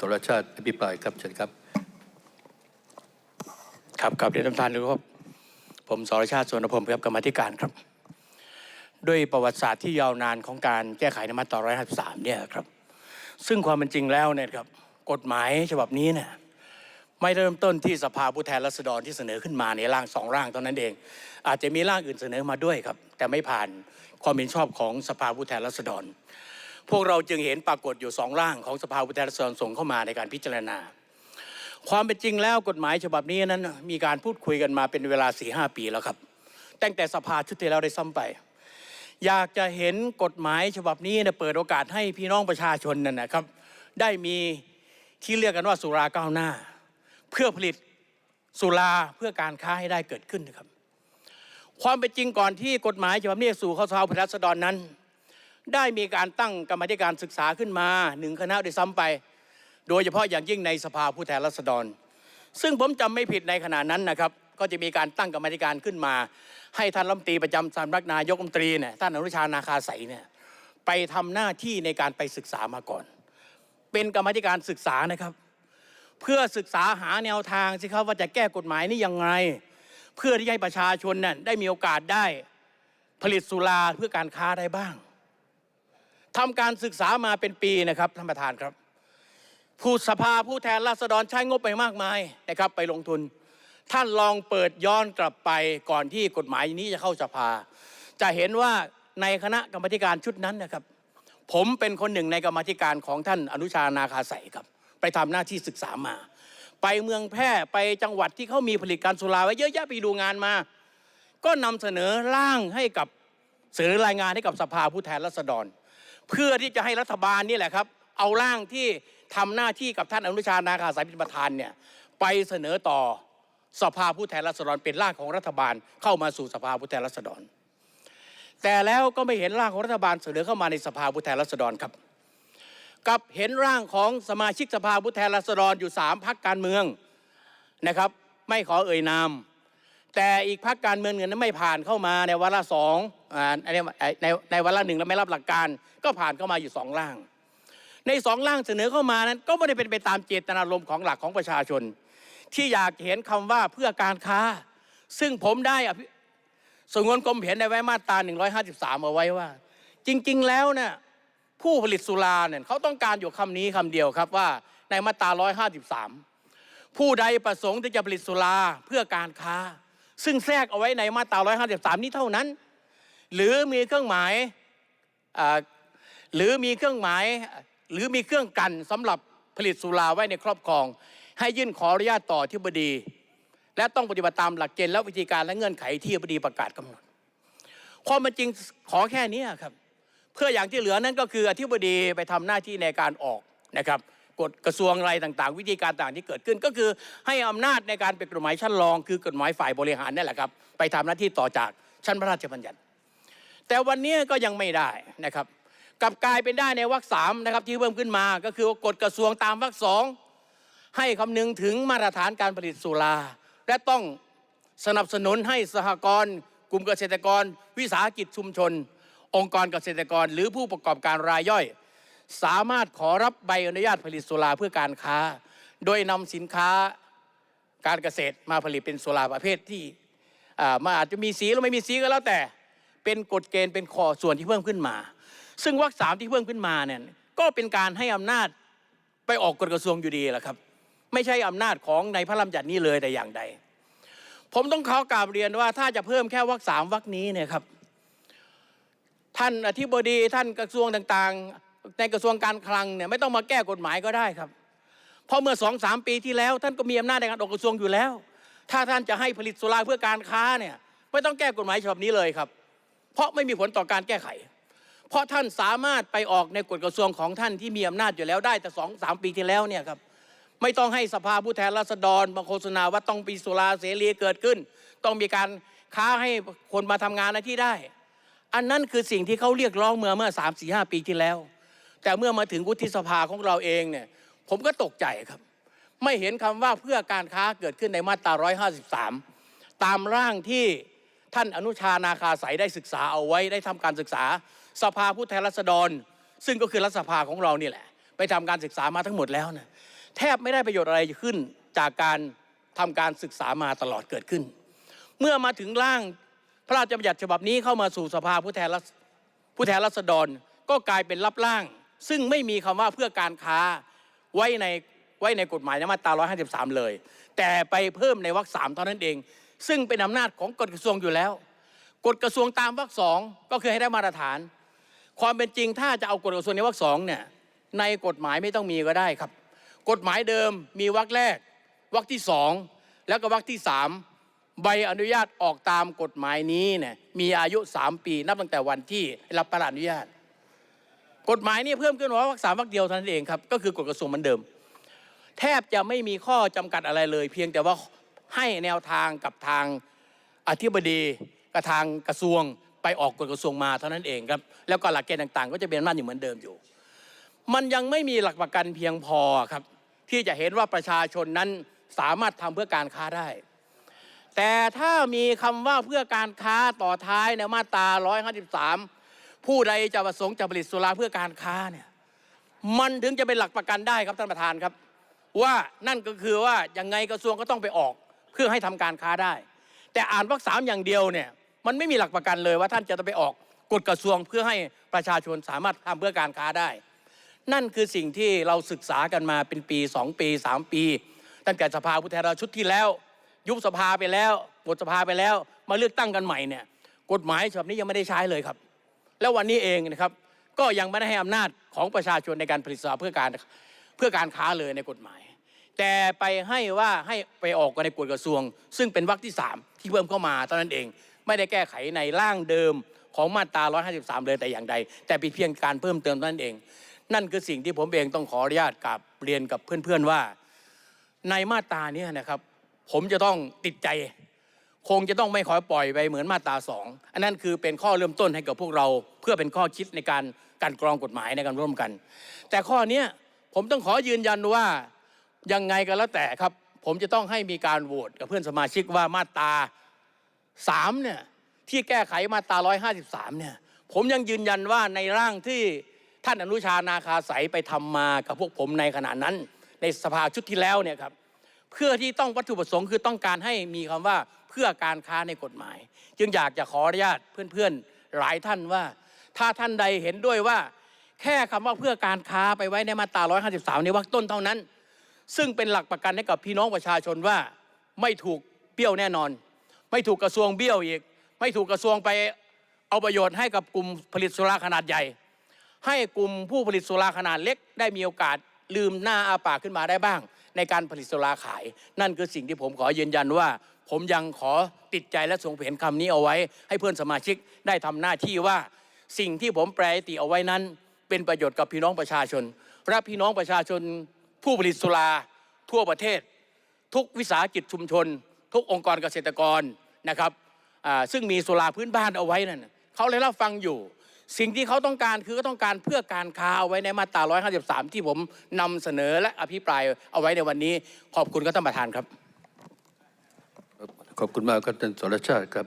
สรชาติอภิปรายครับเชิญครับ ครับกับเรียนท่านประธานครับผมสรชาติสวนพรหมครับกรรมธิการครับ ด้วยประวัติศาสตร์ที่ยาวนานของการแก้ไขในมาตรา153เนี่ยครับ ซึ่งความเป็นจริงแล้วเนี่ยครับกฎหมายฉบับนี้เนี่ยไม่เริ่มต้นที่สภาผู้แทนราษฎรที่เสนอขึ้นมาในร่างสองร่างเท่านั้นเอง อาจจะมีร่างอื่นเสนอมาด้วยครับ แต่ไม่ผ่านความเห็นชอบของสภาผู้แทนราษฎร พวกเราจึงเห็นปรากฏอยู่สองร่างของสภาผู้แทนราษฎรส่งเข้ามาในการพิจารณา ความเป็นจริงแล้วกฎหมายฉบับนี้นั้น มีการพูดคุยกันมาเป็นเวลา4ีหปีแล้วครับ ตั้งแต่สภาชุดที่แล้วได้ซ้ำไป อยากจะเห็นกฎหมายฉบับนี้เนี่ยเปิดโอกาสให้พี่น้องประชาชนนั่นนะครับ ได้มีที่เรียกกันว่าสุราก้าวหน้า เพื่อผลิตสุราเพื่อการค้าให้ได้เกิดขึ้นนะครับ ความเป็นจริงก่อนที่กฎหมายฉบับนี้สู่ข้าสภาผู้แทนราษฎรนั้น ได้มีการตั้งกรรมธิการศึกษาขึ้นมาหนึ่งคณะด้วยซ้ำไป โดยเฉพาะอย่างยิ่งในสภาผู้แทนราษฎร ซึ่งผมจำไม่ผิดในขณะนั้นนะครับ ก็จะมีการตั้งกรรมธิการขึ้นมา ให้ท่านรัฐมนตรีประจำสำนักนายกรัฐมนตรีเนี่ยท่านอนุชานาคาใสเนี่ยไปทำหน้าที่ในการไปศึกษามาก่อน เป็นกรรมธิการศึกษานะครับ เพื่อศึกษาหาแนวทางสิครับว่าจะแก้กฎหมายนี้ยังไง เพื่อที่ให้ประชาชนนั่นได้มีโอกาสได้ผลิตสุราเพื่อการค้าได้บ้าง ทำการศึกษามาเป็นปีนะครับท่านประธานครับ ผู้สภาผู้แทนราษฎรใช้งบไปมากมายนะครับ ไปลงทุน ท่านลองเปิดย้อนกลับไปก่อนที่กฎหมายนี้จะเข้าสภา จะเห็นว่าในคณะกรรมการชุดนั้นนะครับ ผมเป็นคนหนึ่งในกรรมการของท่านอนุชานาคาใสครับ ไปทำหน้าที่ศึกษามา ไปเมืองแพร่ไปจังหวัดที่เขามีผลิตการสุราไว้เยอะแยะไปดูงานมา ก็นำเสนอร่างให้กับเสนอรายงานให้กับสภาผู้แทนราษฎร เพื่อที่จะให้รัฐบาลนี่แหละครับ เอาร่างที่ทำหน้าที่กับท่านอนุชานาคาสายเป็นประธานเนี่ยไปเสนอต่อสภาผู้แทนราษฎรเป็นร่างของรัฐบาลเข้ามาสู่สภาผู้แทนราษฎร แต่แล้วก็ไม่เห็นร่างของรัฐบาลเสนอเข้ามาในสภาผู้แทนราษฎรครับกับเห็นร่างของสมาชิกสภาผู้แทนราษฎรอยู่สามพักการเมืองนะครับ ไม่ขอเอ่ยนาม แต่อีกพักการเมืองหนึ่งนั้นไม่ผ่านเข้ามาในวาระสองอ่าในในในวาระหนึ่งแล้วไม่รับหลักการ ก็ผ่านเข้ามาอยู่สองร่าง ในสองร่างเสนอเข้ามานั้น ก็ไม่ได้เป็นไปตามเจตนารมณ์ของหลักของประชาชน ที่อยากเห็นคำว่าเพื่อการค้า ซึ่งผมได้สงวนกรมเห็นในไว้มาตรา 153 เอาไว้ว่า จริง ๆ แล้วเนี่ยผู้ผลิตสุราเนี่ยเขาต้องการอยู่คำนี้คำเดียวครับว่าในมาตรา 153 ผู้ใดประสงค์ที่จะผลิตสุราเพื่อการค้า ซึ่งแทรกเอาไว้ในมาตรา153 นี้เท่านั้น หรือมีเครื่องหมายหรือมีเครื่องหมายหรือมีเครื่องกันสำหรับผลิตสุราไว้ในครอบครอง ให้ยื่นขออนุญาตต่อที่บดี และต้องปฏิบัติตามหลักเกณฑ์และวิธีการและเงื่อนไขที่บดีประกาศกำหนดความเป็นจริงขอแค่นี้ครับ เพื่ออย่างที่เหลือนั้นก็คืออธิบดีไปทำหน้าที่ในการออกนะครับ กฎกระทรวงอะไรต่าง ๆ วิธีการต่างที่เกิดขึ้น ก็คือให้อำนาจในการเป็นกฎหมายชั้นรอง คือกฎหมายฝ่ายบริหารนั่นแหละครับ ไปทำหน้าที่ต่อจากชั้นพระราชบัญญัติ แต่วันนี้ก็ยังไม่ได้นะครับกลับกลายเป็นได้ในวรรคสามนะครับที่เพิ่มขึ้นมาก็คือกฎกระทรวงตามวรรคสองให้คำนึงถึงมาตรฐานการผลิตสุรา และต้องสนับสนุนให้สหกรณ์กลุ่มเกษตรกร วิสาหกิจชุมชน องค์กรเกษตรกร หรือผู้ประกอบการรายย่อย สามารถขอรับใบอนุญาตผลิตสุราเพื่อการค้า โดยนำสินค้าการเกษตรมาผลิตเป็นสุราประเภทที่อามันอาจจะมีสีหรือไม่มีสีก็แล้วแต่ เป็นกฎเกณฑ์เป็นข้อส่วนที่เพิ่มขึ้นมา ซึ่งวรรคสามที่เพิ่มขึ้นมาเนี่ยก็เป็นการให้อำนาจไปออกกฎกระทรวงอยู่ดีแหละครับ ไม่ใช่อำนาจของในพระราชบัญญัตินี้เลยแต่อย่างใด ผมต้องขอกราบเรียนว่าถ้าจะเพิ่มแค่วรรคสามวรรคนี้เนี่ยครับ ท่านอธิบดีท่านกระทรวงต่างๆ ในกระทรวงการคลังเนี่ยไม่ต้องมาแก้กฎหมายก็ได้ครับ เพราะเมื่อสองสามปีที่แล้ว ท่านก็มีอำนาจในการออกกระทรวงอยู่แล้ว ถ้าท่านจะให้ผลิตสุราเพื่อการค้าเนี่ยไม่ต้องแก้กฎหมายฉบับนี้เลยครับ เพราะไม่มีผลต่อการแก้ไข เพราะท่านสามารถไปออกในกฎกระทรวงของท่านที่มีอำนาจอยู่แล้วได้แต่สองสามปีที่แล้วเนี่ยครับไม่ต้องให้สภาผู้แทนราษฎรมาโฆษณาว่าต้องมีสุราเสรีเกิดขึ้น ต้องมีการค้าให้คนมาทำงานในที่ได้ อันนั้นคือสิ่งที่เขาเรียกร้องเมื่อเมื่อสามสี่ห้าปีที่แล้ว แต่เมื่อมาถึงวุฒิสภาของเราเองเนี่ย ผมก็ตกใจครับ ไม่เห็นคำว่าเพื่อการค้าเกิดขึ้นในมาตรา 153 ตามร่างที่ท่านอนุชานาคาสายได้ศึกษาเอาไว้ได้ทำการศึกษา สภาผู้แทนราษฎร ซึ่งก็คือรัฐสภาของเรานี่แหละ ไปทำการศึกษามาทั้งหมดแล้วนะแทบไม่ได้ประโยชน์อะไรขึ้นจากการทำการศึกษามาตลอดเกิดขึ้น เมื่อมาถึงร่างพระราชบัญญัติฉบับนี้เข้ามาสู่สภาผู้แทนรัศผู้แทนรัษฎรก็กลายเป็นรับร่าง ซึ่งไม่มีคำว่าเพื่อการค้าไว้ในไว้ในกฎหมายในมาตรา 153 เลย แต่ไปเพิ่มในวรรคสามเท่านั้นเอง ซึ่งเป็นอำนาจของกฎกระทรวงอยู่แล้ว กฎกระทรวงตามวรรคสองก็คือให้ได้มาตรฐาน ความเป็นจริงถ้าจะเอากฎกระทรวงในวรรคสองเนี่ยในกฎหมายไม่ต้องมีก็ได้ครับ กฎหมายเดิมมีวรรคแรกวรรคที่สองแล้วก็วรรคที่สามใบอนุญาตออกตามกฎหมายนี้เนี่ยมีอายุ 3 ปีนับตั้งแต่วันที่รับประอนุญาต กฎหมายนี้เพิ่มขึ้นมาวรรคสามวรรคเดียวเท่านั้นเองครับก็คือกฎกระทรวงเหมือนเดิม แทบจะไม่มีข้อจำกัดอะไรเลย เพียงแต่ว่าให้แนวทางกับทางอธิบดีกับทางกระทรวงไปออกกฎกระทรวงมาเท่านั้นเองครับแล้วก็หลักเกณฑ์ต่างๆ ก็จะเป็นอำนาอยู่เหมือนเดิมอยู่ มันยังไม่มีหลักประกันเพียงพอครับ ที่จะเห็นว่าประชาชนนั้นสามารถทำเพื่อการค้าได้ แต่ถ้ามีคำว่าเพื่อการค้าต่อท้ายในมาตรา 153 ผู้ใดจะประสงค์จะผลิตสุราเพื่อการค้าเนี่ยมันถึงจะเป็นหลักประกันได้ครับท่านประธานครับ ว่านั่นก็คือว่ายังไงกระทรวงก็ต้องไปออกเพื่อให้ทำการค้าได้ แต่อ่านวรรคสามอย่างเดียวเนี่ยมันไม่มีหลักประกันเลยว่าท่านจะต้องไปออกกฎกระทรวงเพื่อให้ประชาชนสามารถทำเพื่อการค้าได้ นั่นคือสิ่งที่เราศึกษากันมาเป็นปี 2 ปี 3 ปีตั้งแต่สภาผู้แทนราชุดที่แล้ว ยุบสภาไปแล้วหมดสภาไปแล้ว มาเลือกตั้งกันใหม่เนี่ยกฎหมายฉบับนี้ยังไม่ได้ใช้เลยครับ แล้ววันนี้เองนะครับก็ยังไม่ได้ให้อำนาจของประชาชนในการผลิตสุราเพื่อการเพื่อการค้าเลยในกฎหมาย แต่ไปให้ว่าให้ไปออกกันในกฎกระทรวง ซึ่งเป็นวรรคที่ 3 ที่เพิ่มเข้ามาเท่านั้นเอง ไม่ได้แก้ไขในร่างเดิมของมาตรา 153 เลยแต่อย่างใด แต่เป็นเพียงการเพิ่มเติมเท่านั้นเอง นั่นคือสิ่งที่ผมเองต้องขออนุญาตกับเรียนกับเพื่อนๆว่า ในมาตรานี้นะครับ ผมจะต้องติดใจ คงจะต้องไม่ขอปล่อยไปเหมือนมาตราสองอันนั้นคือเป็นข้อเริ่มต้นให้กับพวกเราเพื่อเป็นข้อคิดในการการกรองกฎหมายในการร่วมกัน แต่ข้อเนี้ผมต้องขอยืนยันว่ายังไงก็แล้วแต่ครับ ผมจะต้องให้มีการโหวตกับเพื่อนสมาชิกว่ามาตราสามเนี่ยที่แก้ไขมาตรา153เนี่ยผมยังยืนยันว่าในร่างที่ท่านอนุชานาคาสายไปทำมากับพวกผมในขณะนั้น ในสภาชุดที่แล้วเนี่ยครับ เพื่อที่ต้องวัตถุประสงค์คือต้องการให้มีคำว่าเพื่อการค้าในกฎหมาย จึงอยากจะขออนุญาตเพื่อนๆหลายท่านว่า ถ้าท่านใดเห็นด้วยว่า แค่คำว่าเพื่อการค้าไปไว้ในมาตรา 153 ในวรรคต้นเท่านั้น ซึ่งเป็นหลักประกันให้กับพี่น้องประชาชนว่าไม่ถูกเบี้ยวแน่นอน ไม่ถูกกระทรวงเบี้ยวอีก ไม่ถูกกระทรวงไปเอาประโยชน์ให้กับกลุ่มผลิตสุราขนาดใหญ่ ให้กลุ่มผู้ผลิตสุราขนาดเล็ก ได้มีโอกาสลืมหน้าอาปากขึ้นมาได้บ้าง ในการผลิตสุราขาย นั่นคือสิ่งที่ผมขอยืนยันว่า ผมยังขอติดใจและทรงเห็นคำนี้เอาไว้ ให้เพื่อนสมาชิกได้ทำหน้าที่ว่า สิ่งที่ผมแปลยติเอาไว้นั้น เป็นประโยชน์กับพี่น้องประชาชนและพี่น้องประชาชน ผู้ผลิตสุราทั่วประเทศ ทุกวิสาหกิจชุมชน ทุกองค์กรเกษตรกรนะครับซึ่งมีสุราพื้นบ้านเอาไว้นั่นเขาเลยรับฟังอยู่ สิ่งที่เขาต้องการคือก็ต้องการเพื่อการค้าเอาไว้ในมาตรา 153 ที่ผมนำเสนอและอภิปรายเอาไว้ในวันนี้ ขอบคุณครับท่านประธานครับ ขอบคุณมากครับท่านสรชาติครับ